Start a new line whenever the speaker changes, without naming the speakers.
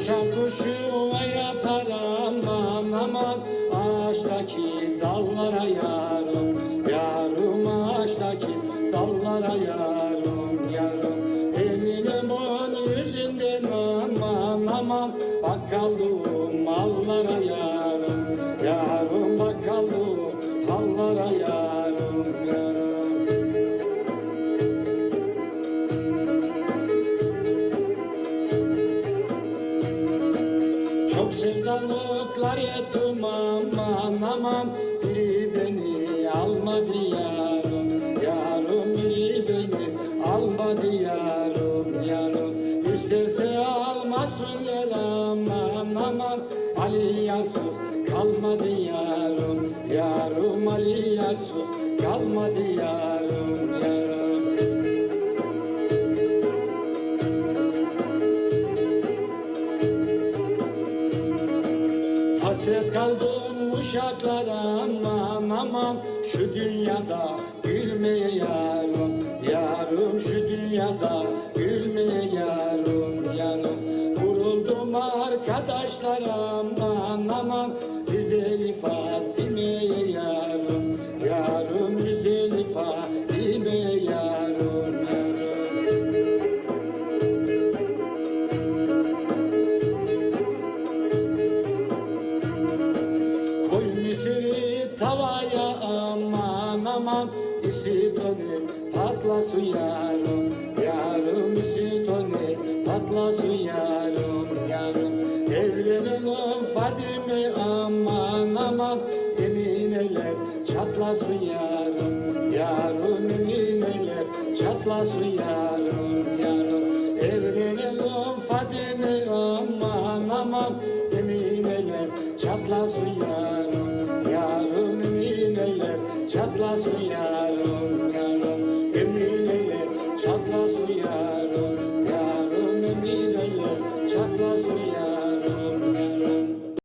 Uçan kuşu ovaya param aman dallara yarım Yarım ağaçtaki dallara yarım yarım. Eminim onun yüzünden aman aman. Mallara yarım Yarım. Bakkallığım hallara yarım yarım. Çok sevdalıklar yetim aman aman. Biri beni almadı yarım Yarım biri beni almadı yarım yarım. İsterse almasınlar aman aman. Ali yarsız kalmadı yarım Yarım Ali yarsız kalmadı yarım Hasret kaldım uşaklara aman aman. Şu dünyada gülmeye yarım Yarım. Şu dünyada gülmeye yarım yarım. Vuruldum arkadaşlar aman aman. Güzeli Fatime'ye yarım Yarım. Güzeli Fatime'ye İşi dönür patlasın yarım. Yarım dönür patlasın yarım yarım. Evlenelim Fadime aman aman. Yemin eller çatlasın yarım. Yarım yemin eller çatlasın yarım yarım. Evlenelim Fadime aman aman. Yemin eller çatlasın yarım çatlasın yarım